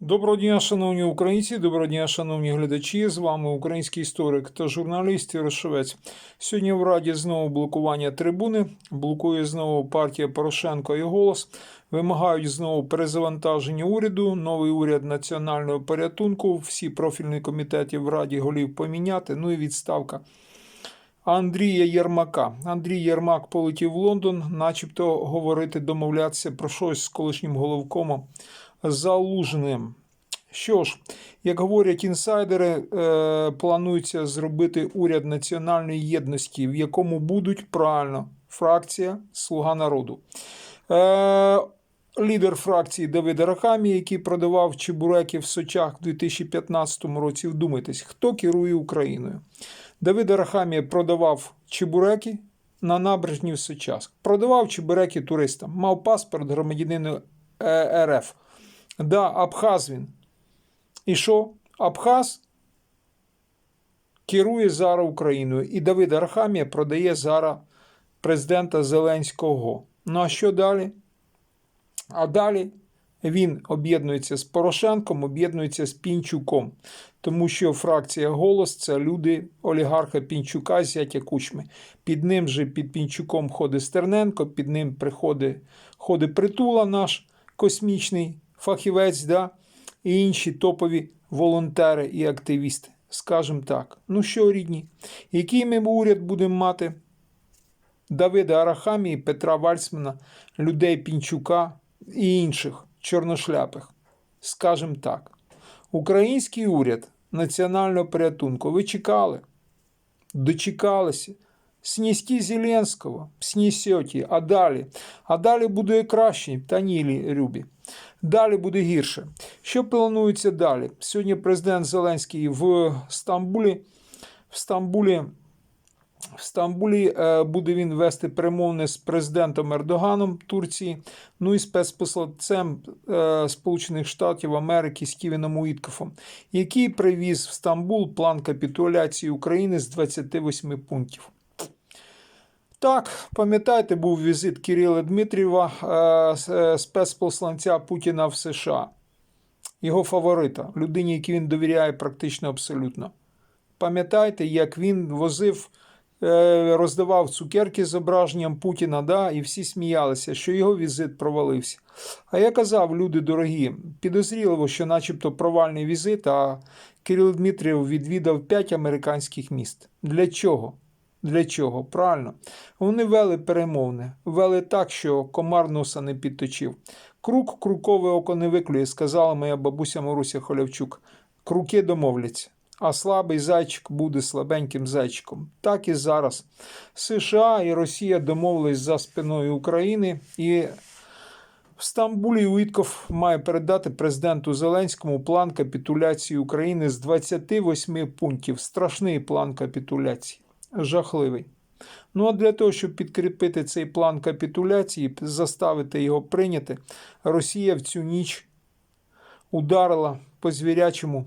Доброго дня, шановні українці, доброго дня, шановні глядачі. З вами український історик та журналіст Ярошовець. Сьогодні в Раді знову блокування трибуни. Блокує знову партія Порошенко і голос. Вимагають знову перезавантаження уряду, новий уряд національного порятунку. Всі профільні комітети в Раді голів поміняти. Ну і відставка. Андрія Єрмака. Андрій Єрмак полетів в Лондон, начебто говорити, домовлятися про щось з колишнім головкомом Залужним. Що ж, як говорять інсайдери, е, планується зробити уряд національної єдності, в якому будуть правильно фракція Слуга народу. Е, лідер фракції Давид Арахамі, який продавав чебуреки в Сочах в 2015 році. Вдумайтесь, хто керує Україною? Давид Арахамія продавав чебуреки на набережні в Сочах. Продавав чебуреки туристам. Мав паспорт громадянина е, РФ. Да, Абхаз він. І що? Абхаз керує зараз Україною. І Давид Арахамія продає зараз президента Зеленського. Ну а що далі? А далі він об'єднується з Порошенком, об'єднується з Пінчуком, тому що фракція Голос це люди олігарха Пінчука, зятя Кучми. Під ним же під Пінчуком ходить Стерненко, під ним приходить ходить притула наш космічний фахівець, да? і інші топові волонтери і активісти. Скажем так. Ну що, рідні, який ми уряд будемо мати? Давида Арахамії, Петра Вальцмана, людей Пінчука і інших чорношляпих. Скажем так, український уряд національного порятунку ви чекали, дочекалися. Сністі Зеленського, снісьоті, а далі. А далі буде краще, та ні, Рюбі. Далі буде гірше. Що планується далі? Сьогодні президент Зеленський в Стамбулі. В Стамбулі в Стамбулі е, буде він вести перемовини з президентом Ердоганом Турції, ну і спецпосланцем е, Сполучених Штатів Америки Стівеном Уіткофом, який привіз в Стамбул план капітуляції України з 28 пунктів. Так, пам'ятаєте, був візит Кирила Дмитрієва, е, спецпосланця Путіна в США, його фаворита, людині, якій він довіряє практично абсолютно. Пам'ятаєте, як він возив, е, роздавав цукерки з зображенням Путіна, да, і всі сміялися, що його візит провалився. А я казав, люди дорогі, підозріливо, що начебто провальний візит, а Кирил Дмитрієв відвідав п'ять американських міст. Для чого? Для чого? Правильно. Вони вели перемовини, вели так, що комар носа не підточив. Крук крукове око не виклює, сказала моя бабуся Маруся Холявчук. Круки домовляться, а слабий зайчик буде слабеньким зайчиком. Так і зараз. США і Росія домовились за спиною України і. В Стамбулі Уітков має передати президенту Зеленському план капітуляції України з 28 пунктів. Страшний план капітуляції жахливий. Ну а для того, щоб підкріпити цей план капітуляції, заставити його прийняти, Росія в цю ніч ударила по звірячому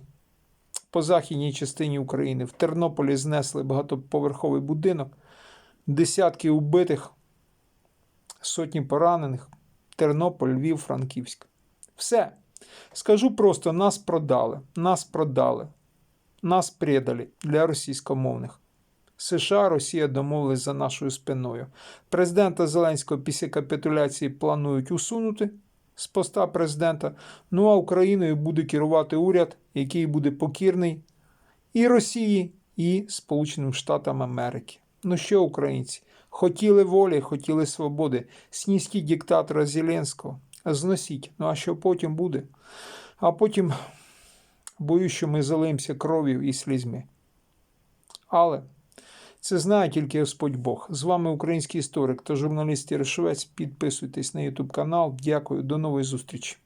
по західній частині України. В Тернополі знесли багатоповерховий будинок, десятки убитих, сотні поранених. Тернополь, Львів, Франківськ. Все. Скажу просто: нас продали, нас продали, нас предали для російськомовних. США, Росія домовились за нашою спиною. Президента Зеленського після капітуляції планують усунути з поста президента. Ну а Україною буде керувати уряд, який буде покірний і Росії, і Сполученим Штатам Америки. Ну що, українці? Хотіли волі, хотіли свободи. Сністіть диктатора Зеленського, зносіть. Ну а що потім буде? А потім боюсь, що ми залимося кров'ю і слізьми. Але. Це знає тільки Господь Бог. З вами український історик та журналіст Ярошовець. Підписуйтесь на YouTube канал. Дякую, до нової зустрічі.